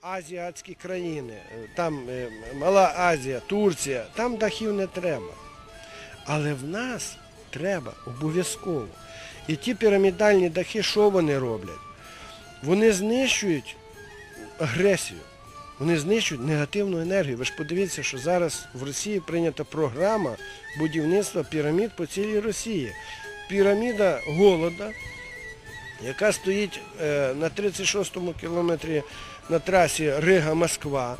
азіатські країни, там е, Мала Азія, Турція, там дахів не треба. Але в нас треба обов'язково. І ті пірамідальні дахи, що вони роблять? Вони знищують агресію, вони знищують негативну енергію. Ви ж подивіться, що зараз в Росії прийнята програма будівництва пірамід по цілій Росії. Піраміда голода, яка стоїть е, на 36-му кілометрі на трасі Рига-Москва,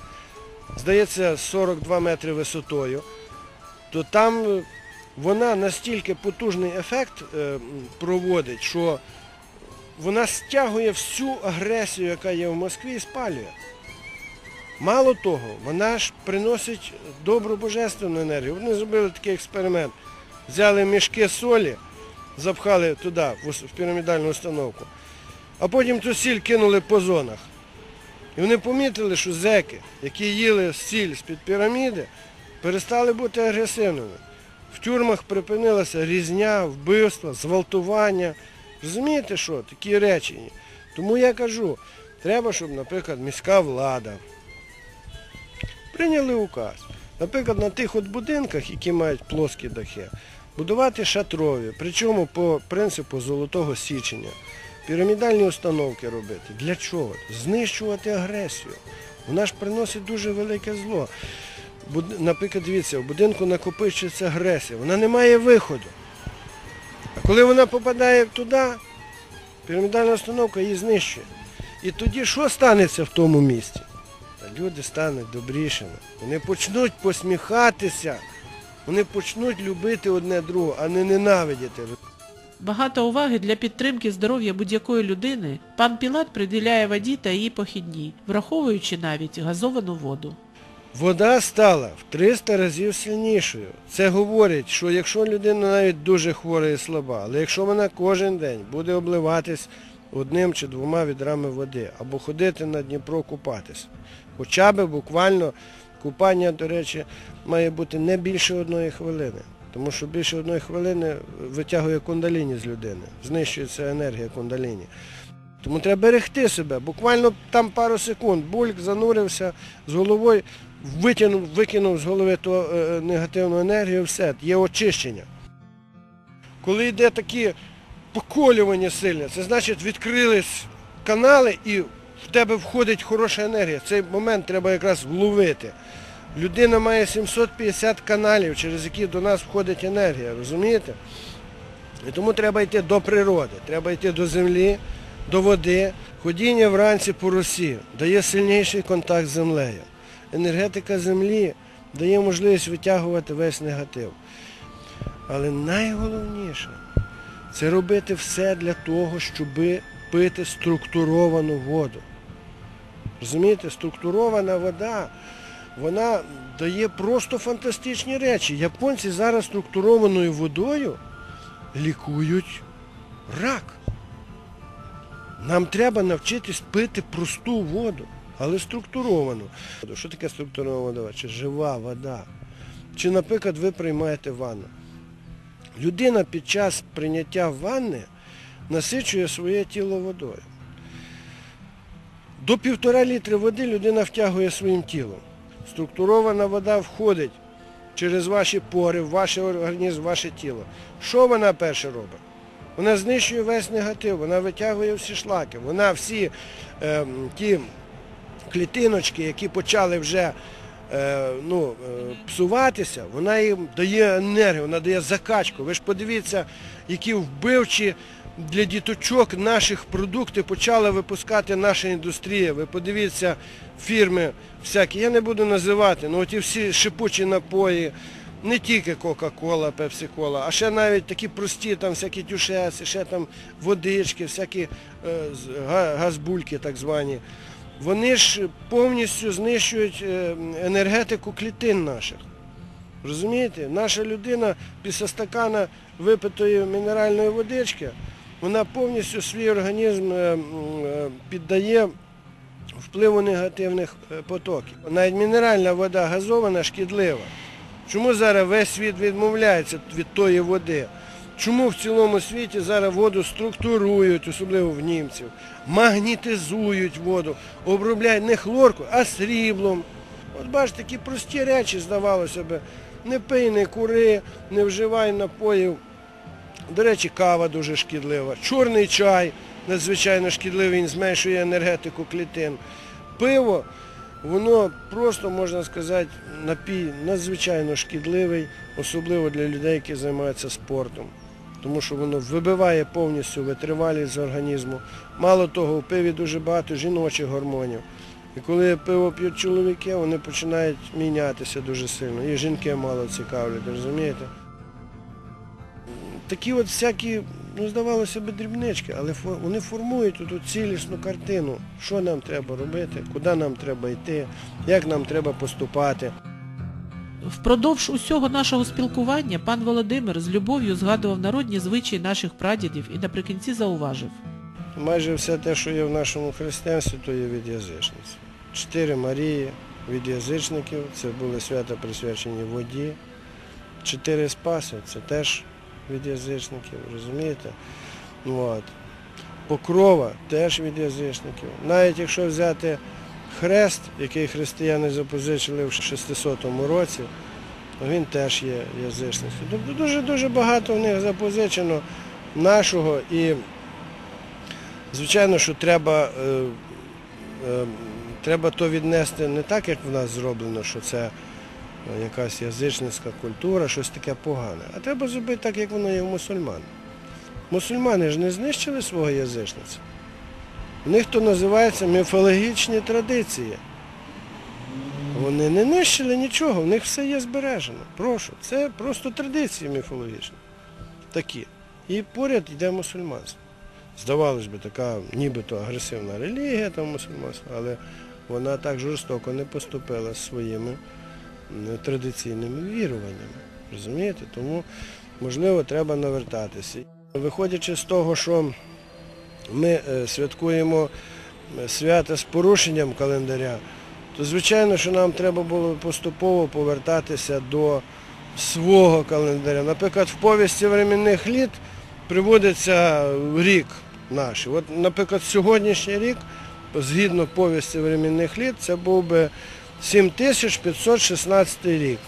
здається, 42 метри висотою, то там вона настільки потужний ефект е, проводить, що вона стягує всю агресію, яка є в Москві, і спалює. Мало того, вона ж приносить добру божественну енергію. Вони зробили такий експеримент. Взяли мішки солі, запхали туди, в пірамідальну установку, а потім ту сіль кинули по зонах. І вони помітили, що зеки, які їли сіль з-під піраміди, перестали бути агресивними. В тюрмах припинилася різня, вбивства, зґвалтування. Розумієте що? Такі речі. Тому я кажу, треба, щоб, наприклад, міська влада прийняли указ. Наприклад, на тих от будинках, які мають плоскі дахи, будувати шатрові, причому по принципу золотого січення, пірамідальні установки робити. Для чого? Знищувати агресію. Вона ж приносить дуже велике зло. Наприклад, дивіться, в будинку накопичується агресія, вона не має виходу. А коли вона попадає туди, пірамідальна установка її знищує. І тоді що станеться в тому місці? Люди стануть добрішими. Вони почнуть посміхатися, вони почнуть любити одне другого, а не ненавидіти. Багато уваги для підтримки здоров'я будь-якої людини пан Пілат приділяє воді та її похідні, враховуючи навіть газовану воду. Вода стала в 300 разів сильнішою. Це говорить, що якщо людина навіть дуже хвора і слаба, але якщо вона кожен день буде обливатись одним чи двома відрами води, або ходити на Дніпро купатись, хоча б буквально купання, до речі, має бути не більше одної хвилини. Тому що більше одної хвилини витягує кундаліні з людини, знищується енергія кундаліні. Тому треба берегти себе. Буквально там пару секунд. Бульк занурився з головою, витягнув, викинув з голови ту е, негативну енергію, все, є очищення. Коли йде такі поколювання сильне, це значить відкрились канали і в тебе входить хороша енергія. Цей момент треба якраз вловити. Людина має 750 каналів, через які до нас входить енергія, розумієте? І тому треба йти до природи, треба йти до землі, до води. Ходіння вранці по росі дає сильніший контакт з землею. Енергетика землі дає можливість витягувати весь негатив. Але найголовніше це робити все для того, щоб пити структуровану воду. Розумієте, структурована вода, вона дає просто фантастичні речі. Японці зараз структурованою водою лікують рак. Нам треба навчитись пити просту воду, але структуровану. Що таке структурована вода? Чи жива вода? Чи, наприклад, ви приймаєте ванну? Людина під час прийняття ванни насичує своє тіло водою. До півтора літри води людина втягує своїм тілом. Структурована вода входить через ваші пори, в ваш організм, в ваше тіло. Що вона перше робить? Вона знищує весь негатив, вона витягує всі шлаки, вона всі е, ті клітиночки, які почали вже е, ну, е, псуватися, вона їм дає енергію, вона дає закачку. Ви ж подивіться, які вбивчі для діточок наших продукти почала випускати наша індустрія. Ви подивіться фірми всякі, я не буду називати, ну ті всі шипучі напої, не тільки Кока-Кола, Пепсі-Кола, а ще навіть такі прості, там всякі тюшеси, ще там водички, всякі е, газбульки так звані. Вони ж повністю знищують е, енергетику клітин наших. Розумієте? Наша людина після стакана випитої мінеральної водички, вона повністю свій організм е, е, піддає впливу негативних е, потоків. Навіть мінеральна вода газована шкідлива. Чому зараз весь світ відмовляється від тої води? Чому в цілому світі зараз воду структурують, особливо в німців, магнітизують воду, обробляють не хлоркою, а сріблом. От бачите, такі прості речі, здавалося б, не пий, не кури, не вживай напоїв. До речі, кава дуже шкідлива. Чорний чай надзвичайно шкідливий, він зменшує енергетику клітин. Пиво, воно просто, можна сказати, напій надзвичайно шкідливий, особливо для людей, які займаються спортом. Тому що воно вибиває повністю витривалість з організму. Мало того, у пиві дуже багато жіночих гормонів. І коли пиво п'ють чоловіки, вони починають мінятися дуже сильно. І жінки мало цікавлять, розумієте? Такі от всякі, ну здавалося б, дрібнички, але вони формують ту цілісну картину, що нам треба робити, куди нам треба йти, як нам треба поступати. Впродовж усього нашого спілкування пан Володимир з любов'ю згадував народні звичаї наших прадідів і наприкінці зауважив. Майже все те, що є в нашому християнстві, то є від язичниць. Чотири Марії від язичників, це були свята присвячені воді. Чотири Спаси це теж від язичників, розумієте? От. Покрова теж від язичників. Навіть якщо взяти хрест, який християни запозичили в 600 році, він теж є язичницький. Дуже-дуже багато в них запозичено нашого і Звичайно, що треба, е, е, треба то віднести не так, як в нас зроблено, що це якась язичницька культура, щось таке погане. А треба зробити так, як воно є в мусульман. Мусульмани ж не знищили свого язичництва. У них то називається міфологічні традиції. Вони не нищили нічого, в них все є збережено. Прошу, це просто традиції міфологічні. Такі. І поряд йде мусульманство здавалось би, така нібито агресивна релігія там мусульманська, але вона так жорстоко не поступила з своїми традиційними віруваннями. Розумієте? Тому, можливо, треба навертатися. Виходячи з того, що ми е, святкуємо е, свята з порушенням календаря, то звичайно, що нам треба було поступово повертатися до свого календаря. Наприклад, в повісті временних літ приводиться рік наш. От, наприклад, сьогоднішній рік, згідно повісті временних літ, це був би 7516 рік.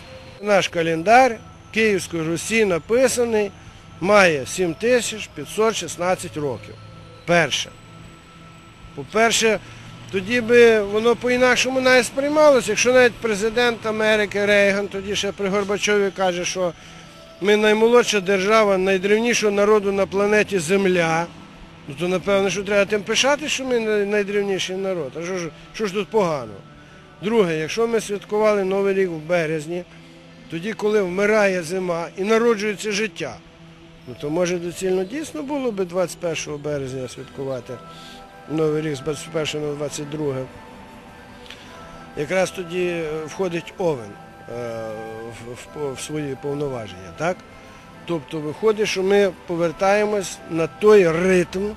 Наш календар Київської Русі написаний, має 7516 років. Перше. По-перше, тоді би воно по-інакшому навіть сприймалося, якщо навіть президент Америки Рейган тоді ще при Горбачові каже, що ми наймолодша держава найдревнішого народу на планеті Земля. Ну то напевно, що треба тим пишати, що ми най- найдревніший народ. А що ж, що ж тут поганого? Друге, якщо ми святкували Новий рік в березні, тоді, коли вмирає зима і народжується життя, ну то може доцільно дійсно було би 21 березня святкувати Новий рік з 21 на 22. Якраз тоді е, входить овен е, в свої повноваження, так? Тобто виходить, що ми повертаємось на той ритм,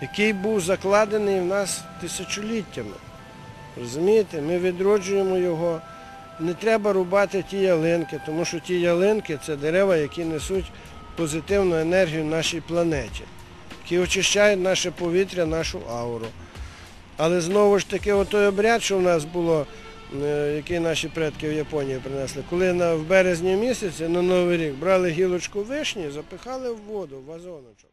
який був закладений в нас тисячоліттями. Розумієте? Ми відроджуємо його. Не треба рубати ті ялинки, тому що ті ялинки це дерева, які несуть позитивну енергію нашій планеті, які очищають наше повітря, нашу ауру. Але знову ж таки, отой обряд, що в нас було, е, який наші предки в Японії принесли, коли в березні місяці на Новий рік брали гілочку вишні, запихали в воду, в вазоночок.